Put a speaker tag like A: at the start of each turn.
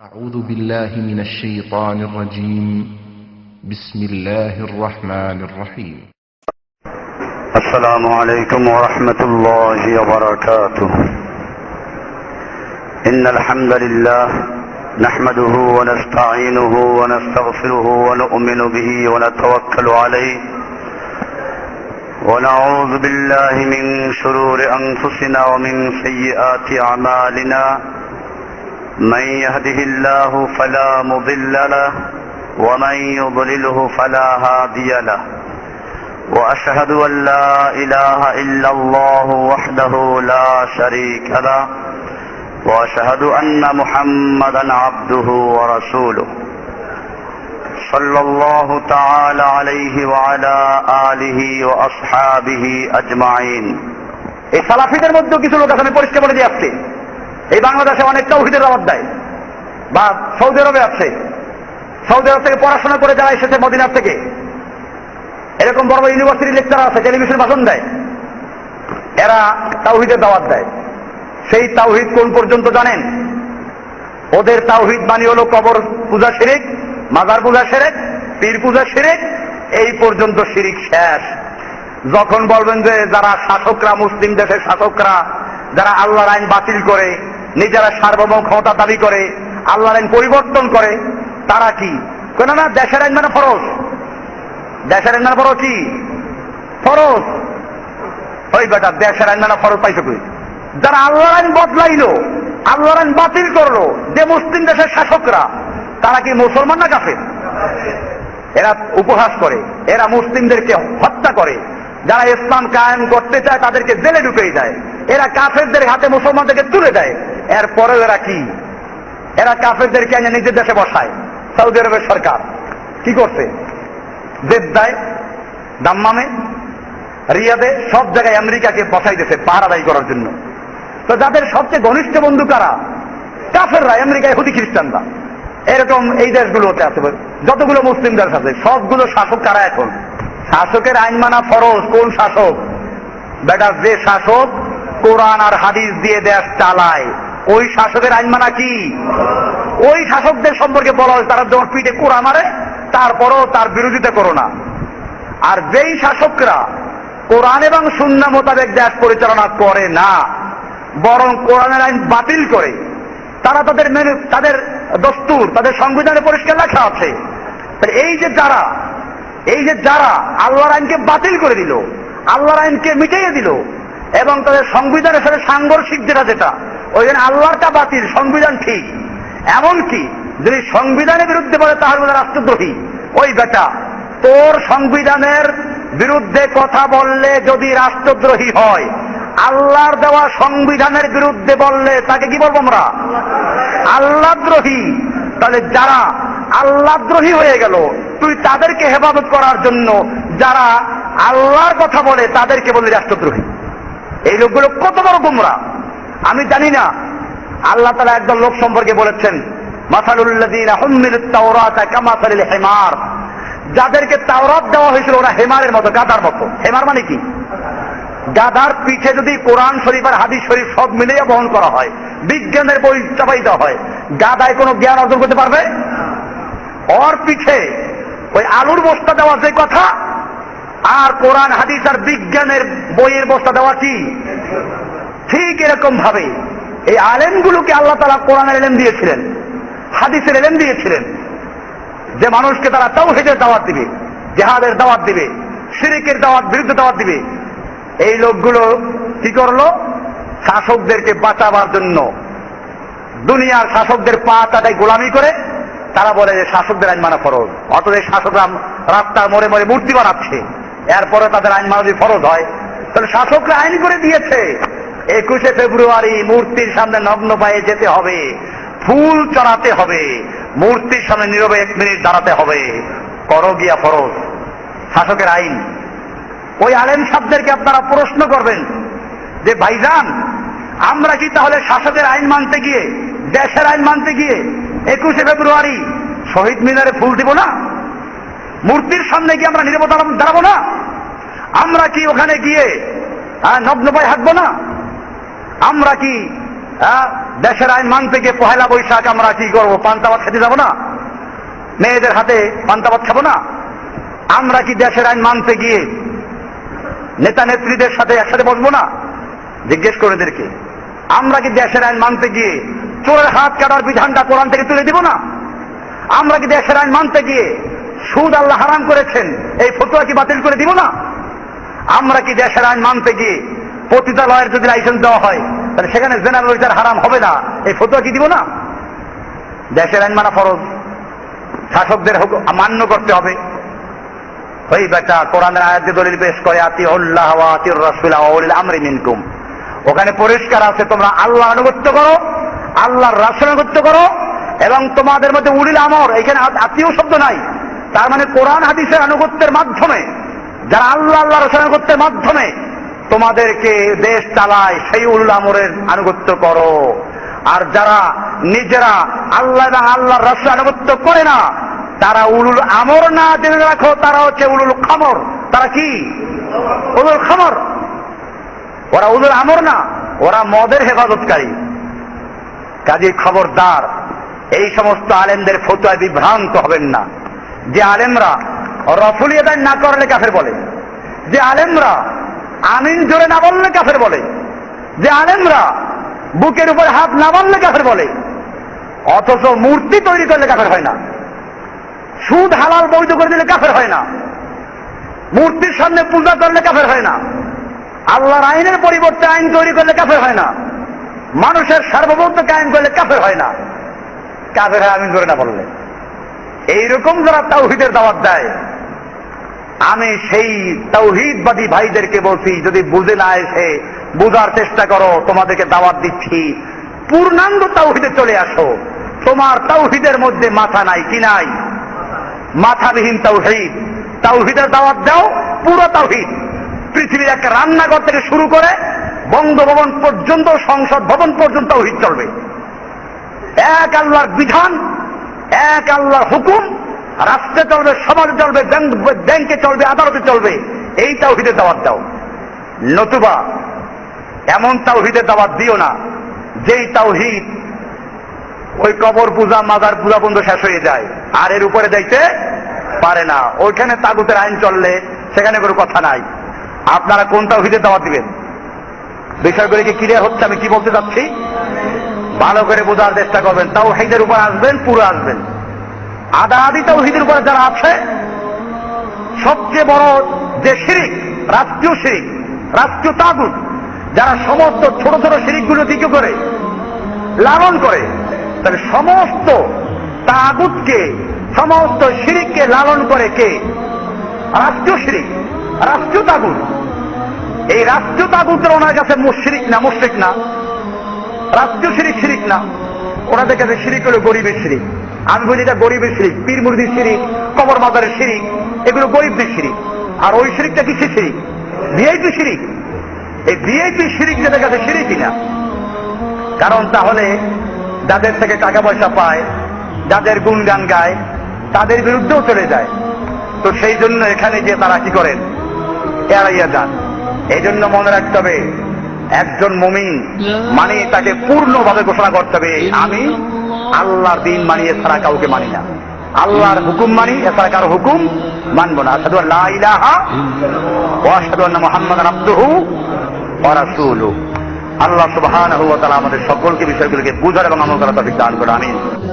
A: أعوذ بالله من الشيطان الرجيم. بسم الله الرحمن الرحيم.
B: السلام عليكم ورحمة الله وبركاته. إن الحمد لله نحمده ونستعينه ونستغفره ونؤمن به ونتوكل عليه. ونعوذ بالله من شرور أنفسنا ومن سيئات أعمالنا. من يهده الله فلا مضل له ومن يضلله فلا هادي له واشهد ان لا اله الا الله وحده لا شريك له واشهد ان محمدا عبده ورسوله صلى الله تعالى عليه وعلى اله واصحابه اجمعين
C: এই সালাফিদের মধ্যেও কিছু লোক আছে আমি পরিষ্কার বলে দিয়ে আসছি এই বাংলাদেশে অনেক তৌহিদের দাওয়াত দেয় বা সৌদি আরবে আছে। সৌদি আরব থেকে পড়াশোনা করে যারা এসেছে মদিনার থেকে, এরকম বড় বড় ইউনিভার্সিটি লেকচার আছে টেলিভিশন ভাষণ দেয়। এরা তাওহিদের দাওয়াত দেয়। সেই তাওহিদ কোন পর্যন্ত জানেন? ওদের তাওহিদ বাণী হলো কবর পূজা শিরিক, মাজার পূজা শিরিক, পীর পূজা শিরিক, এই পর্যন্ত শিরিক শেষ। যখন বলবেন যে যারা শাসকরা, মুসলিম দেশের শাসকরা, যারা আল্লাহর আইন বাতিল করে নিজেরা সার্বভৌম ক্ষমতা দাবি করে, আল্লাহর আইন পরিবর্তন করে, তারা কি? কেন না দেশের আইন মানে ফরজ। দেশের আইন মানে ফরজ কি? ফরজ। ওই বেটা, দেশের আইন মানে ফরজ পাইছে কই? যারা আল্লাহর আইন বদলাইলো, আল্লাহর আইন বাতিল করল, যে মুসলিম দেশের শাসকরা, তারা কি মুসলমান না কাফের? এরা উপহাস করে, এরা মুসলিমদেরকে হত্যা করে। যারা ইসলাম কায়েম করতে চায়, তাদেরকে জেলে ঢুকিয়ে দেয়। এরা কাফেরদের হাতে মুসলমানদেরকে তুলে দেয়। এরপরেও এরা কি? এরা কাফেরদেরকে এনে নিজের দেশে বসায়। সৌদি আরবের সরকার কি করছে? জেদ্দায়, দাম্মামে, রিয়াদে সব জায়গায় আমেরিকাকে বসাই দিয়েছে পাহারাদাই করার জন্য। তো যাদের সবচেয়ে ঘনিষ্ঠ বন্ধু কারা? কাফেররা আমেরিকায় হুদি খ্রিস্টানরা। এরকম এই দেশগুলোতে আছে। যতগুলো মুসলিম দেশ আছে, সবগুলো শাসক কারা এখন? শাসকের আইন মানা ফরজ। কোন শাসক? বেটা, যে শাসক কোরআন আর হাদিস দিয়ে দেশ চালায়। ওই শাসকের আইন মানা কি? ওই শাসকদের সম্পর্কে বলা হয় তারা যখন পিঠে কোরআন মারে, তারপরও তার বিরোধিতা করো না। আর যেই শাসকরা কোরআন এবং শূন্য মোতাবেক দেশ পরিচালনা করে না, বরং কোরআনের আইন বাতিল করে, তারা তাদের মেনু, তাদের দস্তুর, তাদের সংবিধানে পরিষ্কার লেখা আছে। এই যে যারা, এই যে যারা আল্লাহর আইনকে বাতিল করে দিল, আল্লাহর আইনকে মিটিয়ে দিল, এবং তাদের সংবিধানের সাথে সাংঘর্ষিক যেটা যেটা ওই জন্য আল্লাহরটা বাতিল, সংবিধান ঠিক। এমনকি যদি সংবিধানের বিরুদ্ধে বলে তাহলে বলে রাষ্ট্রদ্রোহী। ওই বেটা, তোর সংবিধানের বিরুদ্ধে কথা বললে যদি রাষ্ট্রদ্রোহী হয়, আল্লাহর দেওয়া সংবিধানের বিরুদ্ধে বললে তাকে কি বলব আমরা? আল্লাহদ্রোহী। তাহলে যারা আল্লাহদ্রোহী হয়ে গেল, তুই তাদেরকে হেফাজত করার জন্য যারা আল্লাহর কথা বলে, তাদেরকে বলে রাষ্ট্রদ্রোহী। এই লোকগুলো কত বড় গুমরা। আমি জানি না। আল্লাহ তালা একদল লোক সম্পর্কে বলেছেন হেমার। যাদেরকে তাওরাত দেওয়া হয়েছিল ওরা হেমারের মতো, গাদার মতো। হেমার মানে কি? গাদার পিঠে যদি কোরআন শরীফ আর হাদিস শরীফ সব মিলিয়ে বহন করা হয়, বিজ্ঞানের বই চাপাই দেওয়া হয়, গাদায় কোনো জ্ঞান অর্জন করতে পারবে? ওর পিঠে ওই আলুর বস্তা দেওয়া যে কথা, আর কোরআন, হাদিস আর বিজ্ঞানের বইয়ের বস্তা দেওয়া কি? ঠিক এরকম ভাবে এই আলেমগুলোকে আল্লাহ তালা কোরআনের এলেম দিয়েছিলেন, হাদিসের এলেম দিয়েছিলেন, যে মানুষকে তারা তাওহিদের দাওয়াত দিবে, জেহাদের দাওয়াত দিবে সিরিকের দাওয়াত, বিরুদ্ধে দাওয়াত দিবে। এই লোকগুলো কি করল? শাসকদেরকে বাঁচাবার জন্য দুনিয়ার শাসকদের পা তাটাই গোলামি করে, তারা বলে যে শাসকদের আইন মানা ফরজ। অথচ এই শাসকরা রাস্তার মোড়ে মোড়ে মূর্তি বানাচ্ছে, এরপরে তাদের আইন মানা যদি ফরজ হয়, তাহলে শাসকরা আইন করে দিয়েছে। একুশে ফেব্রুয়ারি মূর্তির সামনে নগ্ন পায়ে যেতে হবে। ফুল চড়াতে হবে। মূর্তির সামনে নীরবে এক মিনিট দাঁড়াতে হবে। করো গিয়া ফরজ। শাসকের আইন। ওই আলেম সাহেবদেরকে আপনারা প্রশ্ন করবেন যে, ভাইজান, আমরা কি তাহলে শাসকের আইন মানতে গিয়ে, দেশের আইন মানতে গিয়ে একুশে ফেব্রুয়ারি শহীদ মিনারে ফুল দিব না? মূর্তির সামনে গিয়ে আমরা নিরব দাঁড়াবো না? আমরা কি ওখানে গিয়ে নগ্ন পায়ে হাঁটবো না? আমরা কি দেশের আইন মানতে গিয়ে পহেলা বৈশাখ আমরা কি করব? পান্তাবাদ খেতে যাব না? মেয়েদের হাতে পান্তাবাদ খাব না? আমরা কি দেশের আইন মানতে গিয়ে নেতা নেত্রীদের সাথে একসাথে বসবো না? জিজ্ঞেস করে এদেরকে আমরা কি দেশের আইন মানতে গিয়ে চোরের হাত কাটার বিধানটা কোরআন থেকে তুলে দিব না? আমরা কি দেশের আইন মানতে গিয়ে সুদ আল্লাহ হারাম করেছেন, এই ফটোয়া কি বাতিল করে দিব না? আমরা কি দেশের আইন মানতে গিয়ে পতিতালয়ের যদি লাইসেন্স দেওয়া হয়, তাহলে সেখানে জেনারেল হারাম হবে না। এই ফতুয়া কি দিব না? দেশের আইন মানা ফরজ। শাসকদের মান্য করতে হবে। ওই বেটা কোরআনের আয়াতে দলিল পেশ করে আতি উল্লাহ আতির রাসূল ওয়া উলিল আমরি মিনকুম। ওখানে পরিষ্কার আছে, তোমরা আল্লাহ আনুগত্য করো, আল্লাহর রাসূল আনুগত্য করো, এবং তোমাদের মধ্যে উলিল আমর, এখানে আত- আত্মীয় শব্দ নাই। তার মানে কোরআন হাদিসের আনুগত্যের মাধ্যমে, যারা আল্লাহ আল্লাহ রসুল আনুগত্যের মাধ্যমে তোমাদেরকে দেশ চালায়, সেই উল্লাহ আমরের আনুগত্য করো। আর যারা নিজেরা আল্লাহ এবং আল্লাহর রসুল আনুগত্য করে না, তারা উলুল আমর না, জেনে রাখো, তারা হচ্ছে উলুল খামর। তারা কি? উলুল খামর। ওরা উলুল আমর না, ওরা মদের হেফাজতকারী। কাজে খবরদার, এই সমস্ত আলেমদের ফতুয়ায় বিভ্রান্ত হবেন না। যে আলেমরা রফুলি আদায় না করলে কাফের বলে। যে আলেমরা আমিন জোরে না বললে কাফের বলে। যে আলেমরা বুকের উপর হাত না বললে কাফের বলে। অথচ মূর্তি তৈরি করলে কাফের হয় না। সুদ, হালাল বৈধ করে দিলে কাফের হয় না। মূর্তির সামনে পূজা করলে কাফের হয় না। আল্লাহর আইনের পরিবর্তে আইন তৈরি করলে কাফের হয় না। মানুষের সার্বভৌমত্ব কায়েম করলে কাফের হয় না। কাফের হয় আমি ধরে না বললে। এইরকম যারা তাওহিদের দাওয়াত দেয় আমি সেই তৌহিদবাদী ভাইদেরকে বলছি, যদি বুঝে না এসে বুঝার চেষ্টা করো, তোমাদেরকে দাওয়াত দিচ্ছি। পূর্ণাঙ্গ তাওহিদে চলে আসো। তোমার তাওহিদের মধ্যে মাথা নাই, কি নাই? মাথাবিহীন তাওহিদ তাওহিদের দাওয়াত দাও, পুরো তাওহিদ পৃথিবীর একটা রান্নাঘর থেকে শুরু করে বঙ্গভবন পর্যন্ত, সংসদ ভবন পর্যন্ত তাওহিদ চলবে। এক আল্লাহর বিধান, এক আল্লাহর হুকুম রাষ্ট্রে চলবে, সমাজে চলবে, ব্যাংক- চলবে, আদালতে চলবে, এই তাওহিদের দাওয়াত দাও। নতুবা, এমন তাওহিদের দাওয়াত দিও না, যেই তাওহিদ ওই কবর পূজা, মাজার পূজা বন্ধ শেষ হয়ে যায়, আর এর উপরে যাইতে পারে না। ওইখানে তাগুতের আইন চললে সেখানে কোনো কথা নাই। আপনারা কোন তাওহিদের দাওয়াত দিবেন? বিষয়গুলি কি ক্লিয়ার হচ্ছে, আমি কি বলতে চাচ্ছি? ভালো করে বোঝার চেষ্টা করবেন তাও হেদের উপর আসবেন, পুরো আসবেন। আদা আদি তাওহিদের উপর যারা আছে, সবচেয়ে বড় যে শিরিক, রাষ্ট্রীয় শিরিক, রাষ্ট্রীয় তাগুত, যারা সমস্ত ছোট ছোট শিরিকগুলো দিকে করে? লালন করে। তাহলে সমস্ত তাগুতকে, সমস্ত শিরিককে লালন করে কে? রাষ্ট্রীয় শিরিক, রাষ্ট্রীয় তাগুত। এই রাষ্ট্রীয় তাগুতের ওনার কাছে মুশরিক না মুশরিক না। রাষ্ট্রীয় শিরিক শিরিক না। ওনাদের কাছে শিরিক হলো গরিবের শিরিক। আমি বলি এটা গরিবের শিরিক, পীর মুরদির শিরিক, কবর মাদারের শিরিক, এগুলো গরিবদের শিরিক। আর ওই শিরিকটা কিসের শিরিক? ভিআইপি শিরিক। এই ভিআইপি শিরিক যেটা কাছে শিরিকই না। কারণ তাহলে যাদের থেকে টাকা পয়সা পায়, যাদের গুণগান গায়, তাদের বিরুদ্ধেও চলে যায়। তো সেই জন্য এখানে গিয়ে তারা কি করেন? এড়াইয়া যান। এই জন্য মনে রাখতে হবে, একজন মুমিন মানে তাকে পূর্ণভাবে ঘোষণা করতে হবে, আমি আল্লাহর দিন মানি এছাড়া কাউকে মানি না। আল্লাহর হুকুম মানি এছাড়া কারও হুকুম মানবো না। সাধু লা ইলাহা মুহাম্মাদান আবদুহু ওয়া আল্লাহ তাআলা আমাদের সকলকে বিষয়গুলোকে বুঝার এবং আমল করার তৌফিক দান করুন। আমিন।